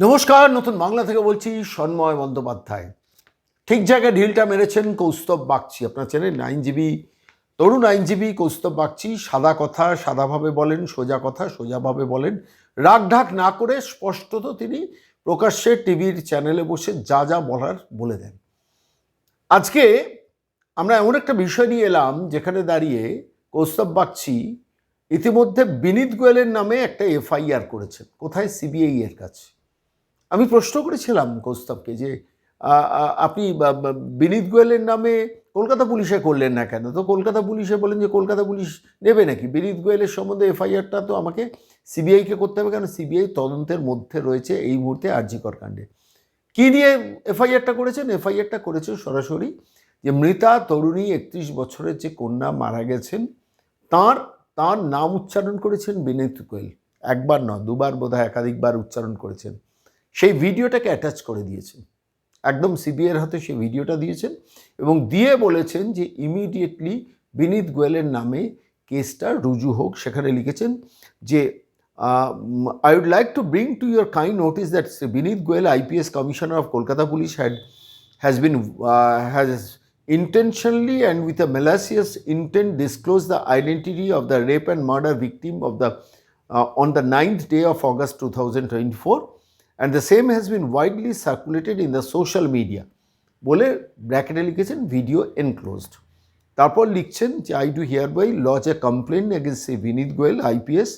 নমস্কার, নতুন বাংলা থেকে বলছি সন্ময় বন্দ্যোপাধ্যায়। ঠিক জায়গায় ঢিলটা মেরেছেন কৌস্তব বাগচি। আপনার চেনেন আইনজীবী তরুণ আইনজীবী কৌস্তব বাগচি, সাদা কথা, সাদাভাবে বলেন, সোজা কথা, সোজাভাবে বলেন। রাগ ঢাক না করে স্পষ্টত তিনি প্রকাশ্যে টিভির চ্যানেলে বসে যা যা বলার বলে দেন। আজকে আমরা এমন একটা বিষয় নিয়ে এলাম যেখানে দাঁড়িয়ে কৌস্তব বাগচি ইতিমধ্যে বিনীত গোয়েলের নামে একটা এফআইআর করেছেন। কোথায়? সিবিআই এর কাছে। আমি প্রশ্ন করেছিলাম কৌস্তবকে যে আপনি বিনীত গোয়েলের নামে কলকাতা পুলিশে করলেন না কেন? তো কলকাতা পুলিশে বলেন যে, কলকাতা পুলিশ নেবে নাকি? বিনীত গোয়েলের সম্বন্ধে এফআইআরটা তো আমাকে সিবিআইকে করতে হবে, কারণ সিবিআই তদন্তের মধ্যে রয়েছে এই মুহূর্তে আরজিকর কাণ্ডে। কী নিয়ে এফআইআরটা করেছেন? এফআইআরটা করেছেন সরাসরি যে, মৃতা তরুণী একত্রিশ বছরের যে কন্যা মারা গেছেন, তার তার নাম উচ্চারণ করেছেন বিনীত গোয়েল। একবার নয়, দুবার বোধহয় একাধিকবার উচ্চারণ করেছেন। সেই ভিডিওটাকে অ্যাটাচ করে দিয়েছেন। একদম সিবিআইয়ের হাতে সেই ভিডিওটা দিয়েছেন এবং দিয়ে বলেছেন যে ইমিডিয়েটলি বিনীত গোয়েলের নামে কেসটা রুজু হোক। সেখানে লিখেছেন যে I would like to bring to your kind notice that Vineet Goel IPS commissioner of Kolkata police had been uh, has intentionally and with a malicious intent disclosed the identity of the rape and murder victim of the uh, on the 9th day of August 2024 and the same has been widely circulated in the social media. বলে ব্র্যাকেটে লিখেছেন video enclosed তারপর লিখছেন যে I do hereby lodge a complaint against a Vineet Goel IPS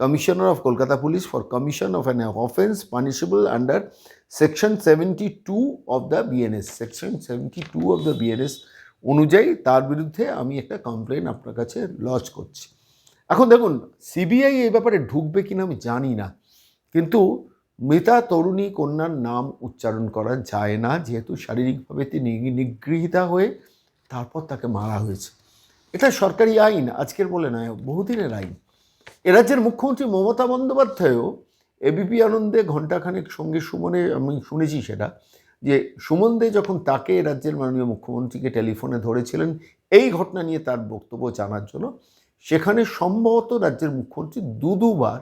commissioner of Kolkata police for commission of an offence punishable under section seventy two of the BNS section seventy two of the BNS অনুযায়ী তার বিরুদ্ধে আমি একটা complain আপনার কাছে lodge করছি। এখন দেখুন সিবিআই এই ব্যাপারে ঢুকবে কিনা আমি জানি না। কিন্তু মৃতা তরুণী কন্যার নাম উচ্চারণ করা যায় না। যেহেতু শারীরিকভাবে তিনি নিগৃহীতা হয়ে তারপর তাকে মারা হয়েছে। এটা সরকারি আইন, আজকের বলে নয়, বহুদিনের আইন। এ রাজ্যের মুখ্যমন্ত্রী মমতা বন্দ্যোপাধ্যায়ও এবিপি আনন্দে ঘণ্টাখানেক সঙ্গে সুমনে, আমি শুনেছি সেটা, যে সুমন দে যখন তাকে রাজ্যের মাননীয় মুখ্যমন্ত্রীকে টেলিফোনে ধরেছিলেন, এই ঘটনা নিয়ে তার বক্তব্য জানার জন্য, সেখানে সম্ভবত রাজ্যের মুখ্যমন্ত্রী দু দুবার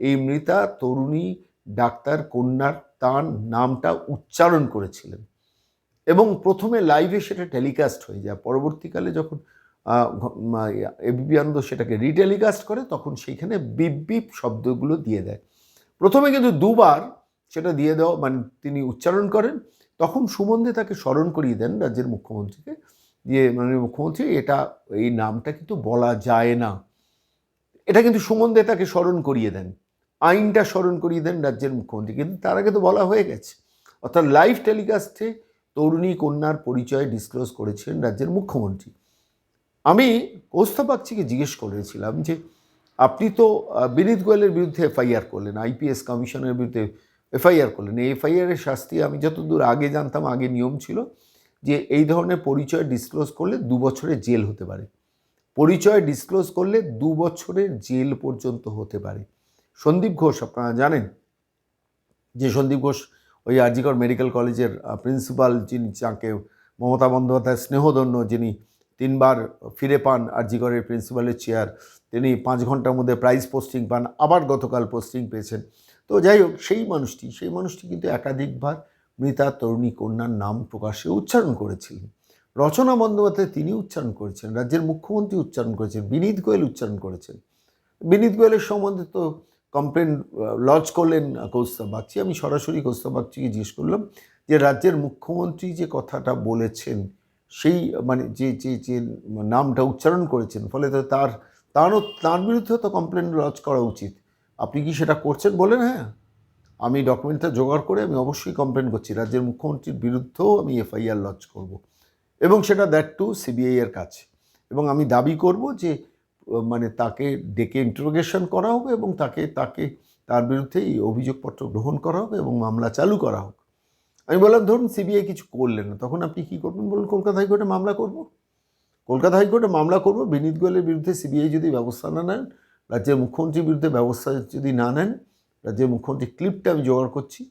এই মৃতা তরুণী ডাক্তার কন্যার তার নামটা উচ্চারণ করেছিলেন। এবং প্রথমে লাইভে সেটা টেলিকাস্ট হয়ে যায়। পরবর্তীকালে যখন এবিপি আনন্দ সেটাকে রিটেলিকাস্ট করে, তখন সেইখানে বিপ বিপ শব্দগুলো দিয়ে দেয়। প্রথমে কিন্তু দুবার সেটা দিয়ে দেওয়া মানে তিনি উচ্চারণ করেন। তখন সুমন্দে তাকে স্মরণ করিয়ে দেন রাজ্যের মুখ্যমন্ত্রীকে দিয়ে মানে মুখ্যমন্ত্রী, এটা, এই নামটা কিন্তু বলা যায় না। এটা কিন্তু সুমন্দে তাকে স্মরণ করিয়ে দেন। আইনটা স্মরণ করিয়ে দেন রাজ্যের মুখ্যমন্ত্রী। কিন্তু তার আগে তো বলা হয়ে গেছে। অর্থাৎ লাইভ টেলিকাস্টে তরুণী কন্যার পরিচয় ডিসক্লোজ করেছিলেন রাজ্যের মুখ্যমন্ত্রী। আমি কৌস্তব বাগচিকে জিজ্ঞেস করেছিলাম যে, আপনি তো বিনীত গোয়েলের বিরুদ্ধে এফআইআর করলেন, আইপিএস কমিশনের বিরুদ্ধে এফআইআর করলেন। এই এফআইআরের শাস্তি আমি যতদূর আগে জানতাম, আগে নিয়ম ছিল যে এই ধরনের পরিচয় ডিসক্লোজ করলে দু বছরের জেল হতে পারে। পরিচয় ডিসক্লোজ করলে দু বছরের জেল পর্যন্ত হতে পারে। সন্দীপ ঘোষ, আপনারা জানেন? যে সন্দীপ ঘোষ ওই আরজিকর মেডিকেল কলেজের প্রিন্সিপাল যিনি, যাকে মমতা বন্দ্যোপাধ্যায় স্নেহধন্য যিনি তিনবার ফিরে পান আরজিকরের প্রিন্সিপালের চেয়ার তিনি পাঁচ ঘণ্টার মধ্যে প্রাইজ পোস্টিং পান, আবার গতকাল পোস্টিং পেয়েছেন। তো যাই হোক, সেই মানুষটি সেই মানুষটি কিন্তু একাধিকবার মৃতা তরুণী কন্যার নাম প্রকাশে উচ্চারণ করেছিলেন। রচনা বন্দ্যোপাধ্যায় তিনি উচ্চারণ করেছেন, রাজ্যের মুখ্যমন্ত্রী উচ্চারণ করেছেন, বিনীত গোয়েল উচ্চারণ করেছেন। বিনীত গোয়েলের সম্বন্ধে তো কমপ্লেন লজ করলেন কৌস্তব বাগচি। আমি সরাসরি কৌস্তব বাগচিকে জিজ্ঞেস করলাম যে, রাজ্যের মুখ্যমন্ত্রী যে কথাটা বলেছেন, সেই মানে যে যে যে নামটা উচ্চারণ করেছেন, ফলে তো তার, তারও, তার বিরুদ্ধেও তো কমপ্লেন লজ করা উচিত। আপনি কি সেটা করছেন বলেন? হ্যাঁ। আমি ডকুমেন্টটা জোগাড় করে আমি অবশ্যই কমপ্লেন করছি। রাজ্যের মুখ্যমন্ত্রীর বিরুদ্ধেও আমি এফআইআর লজ করব। এবং সেটা দ্যাট টু সিবিআইয়ের কাছে। এবং আমি দাবি করব যে মানে তাকে ডেকে ইন্টারোগেশন করা হোক এবং তাকে তাকে তার বিরুদ্ধে এই অভিযোগপত্র গ্রহণ করা হোক এবং মামলা চালু করা হোক। আমি বললাম, ধরুন সিবিআই কিছু করলেন না, তখন আপনি কী করবেন? বলুন, কলকাতা হাইকোর্টে মামলা করব? কলকাতা হাইকোর্টে মামলা করব, বিনীত গোয়েলের বিরুদ্ধে সিবিআই যদি ব্যবস্থা না নেন, রাজ্যের মুখ্যমন্ত্রীর বিরুদ্ধে ব্যবস্থা যদি না নেন, রাজ্যের মুখ্যমন্ত্রী ক্লিপটা আমি জোগাড় করছি,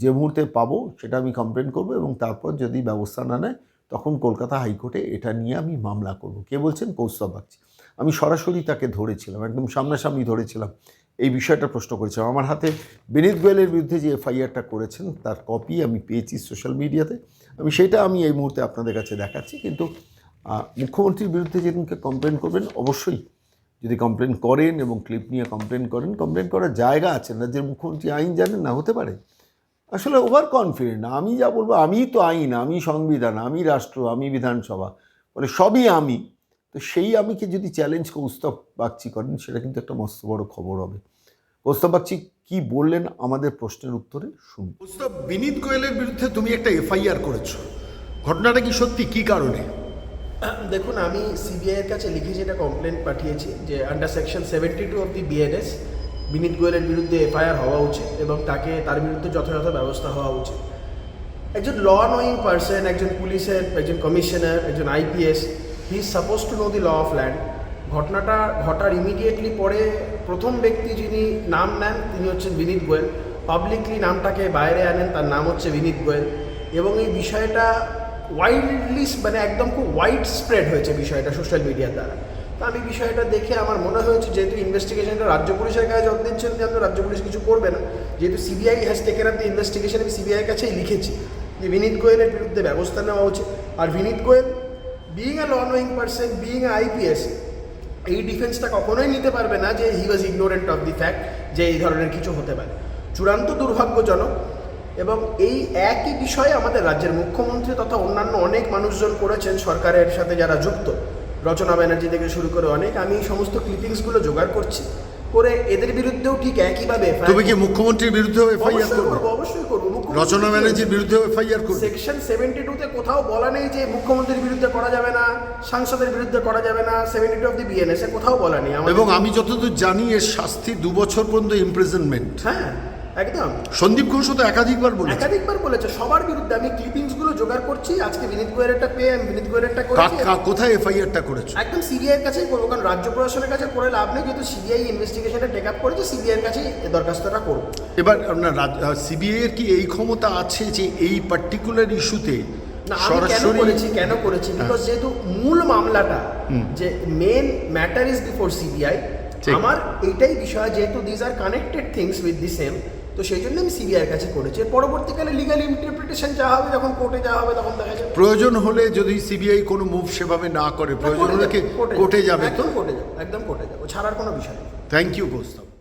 যে মুহূর্তে পাবো সেটা আমি কমপ্লেন করব এবং তারপর যদি ব্যবস্থা না নেয় তখন কলকাতা হাইকোর্টে এটা নিয়ে আমি মামলা করব। কে বলছেন? কৌস্তব বাগচি। আমি সরাসরি তাকে ধরেছিলাম, একদম সামনাসামনি ধরেছিলাম। এই বিষয়টা প্রশ্ন করেছিলাম। আমার হাতে বিনীত গোয়েলের বিরুদ্ধে যে এফআইআরটা করেছেন, তার কপি আমি পেয়েছি সোশ্যাল মিডিয়াতে। আমি সেটা আমি এই মুহূর্তে আপনাদের কাছে দেখাচ্ছি। কিন্তু মুখ্যমন্ত্রীর বিরুদ্ধে যেদিনকে কমপ্লেন করবেন, অবশ্যই যদি কমপ্লেন করেন এবং ক্লিপ নিয়ে কমপ্লেন করেন কমপ্লেন করার জায়গা আছে রাজ্যের মুখ্যমন্ত্রী আইন জানেন না, হতে পারে। আসলে ওভার কনফিডেন্ট আমি যা বলব আমিই তো আইন আমি সংবিধান আমি রাষ্ট্র আমি বিধানসভা মানে সবই আমি। তো সেই আমিকে যদি চ্যালেঞ্জ কৌস্তব বাগচি করেন সেটা কিন্তু একটা মস্ত বড় খবর হবে। কৌস্তব বাগচি কি বললেন? আমাদের প্রশ্নের উত্তরে শুন কৌস্তব বিনীত গোয়েলের বিরুদ্ধে তুমি একটা এফআইআর করেছ। ঘটনাটা কি সত্যি? কি কারণে? দেখুন আমি সিবিআইয়ের কাছে লিখে যেটা কমপ্লেন পাঠিয়েছি যে under section seventy two of the BNS Vineet গোয়েলের বিরুদ্ধে এফআইআর হওয়া উচিত এবং তাকে তার বিরুদ্ধে যথাযথ ব্যবস্থা হওয়া উচিত। একজন ল নোয়িং পার্সন একজন পুলিশের, একজন কমিশনার একজন IPS he is suppose to know the law of land ঘটনাটা ঘটার ইমিডিয়েটলি পরে প্রথম ব্যক্তি যিনি নাম নেন, তিনি হচ্ছেন বিনীত গোয়েল। পাবলিকলি নামটাকে বাইরে আনেন, তার নাম হচ্ছে বিনীত গোয়েল। এবং এই বিষয়টা ওয়াইডলি মানে একদম খুব ওয়াইড স্প্রেড হয়েছে বিষয়টা সোশ্যাল মিডিয়ার দ্বারা। আমি বিষয়টা দেখে আমার মনে হয়েছে, যেহেতু ইনভেস্টিগেশনটা রাজ্য পুলিশের কাছে যত দিচ্ছেন যেন রাজ্য পুলিশ কিছু করবে না। যেহেতু CBI has taken up the investigation আমি সিবিআইয়ের কাছেই লিখেছি যে বিনীত গোয়েলের বিরুদ্ধে ব্যবস্থা নেওয়া উচিত। আর Vineet Goel being a law knowing person being a IPS এই ডিফেন্সটা কখনোই নিতে পারবে না যে he was ignorant of the fact যে এই ধরনের কিছু হতে পারে। চূড়ান্ত দুর্ভাগ্যজনক এবং এই একই বিষয়ে আমাদের রাজ্যের মুখ্যমন্ত্রী তথা অন্যান্য অনেক মানুষজন করেছেন সরকারের সাথে যারা যুক্ত। রচনা ব্যানার্জি থেকে শুরু করে অনেক আমি সমস্ত ক্লিপিংসগুলো জোগাড় করছি। করে এদের বিরুদ্ধেও ঠিক একইভাবে তুমি কি মুখ্যমন্ত্রীর বিরুদ্ধেও এফআইআর করবে? অবশ্যই করব। রচনা ব্যানার্জির বিরুদ্ধেও এফআইআর করবে। সেকশন সেভেন্টি টুতে কোথাও বলা নেই যে মুখ্যমন্ত্রীর বিরুদ্ধে করা যাবে না সাংসদের বিরুদ্ধে করা যাবে না seventy two of the BNS এ কোথাও বলা নেই। এবং আমি যতদূর জানি এর শাস্তি দু বছর পর্যন্ত ইমপ্রিজনমেন্ট হ্যাঁ। একদম। সন্দীপ ঘোষও তো একাধিকবার বলেছে। একাধিকবার বলেছে। সবার বিরুদ্ধে আমি ক্লিপিংসগুলো জোগাড় করছি। আজকে বিনীত গোয়েলেরটা পেয়ে আমি বিনীত গোয়েলেরটা করেছি। কোথায় এফআইআরটা করেছ? একদম সিবিআই এর কাছেই করব কারণ রাজ্য প্রশাসনের কাছে করে লাভ নেই। যেহেতু সিবিআই ইনভেস্টিগেশনটা টেক আপ করেছে সিবিআই এর কাছেই এই দরখাস্তটা করব। এবার আপনার সিবিআই এর কি এই ক্ষমতা আছে যে এই পার্টিকুলার ইস্যুতে কেন করেছি কেন করেছি? বিকজ যেহেতু মূল মামলাটা যে main matter is before CBI. আমার এইটাই বিষয় যেহেতু these are connected things with the same তো সেই জন্য আমি সিবিআই এর কাছে করেছি। পরবর্তীকালে লিগাল ইন্টারপ্রিটেশন যা হবে যখন কোর্টে যা হবে তখন দেখা যাবে। প্রয়োজন হলে যদি সিবিআই কোনো মুভ সেভাবে না করে প্রয়োজন হলে কোর্টে যাবে। তো? একদম কোর্টে যাবে একদম কোর্টে যাবে ছাড়ার কোনো বিষয় নেই। Thank you Kaustav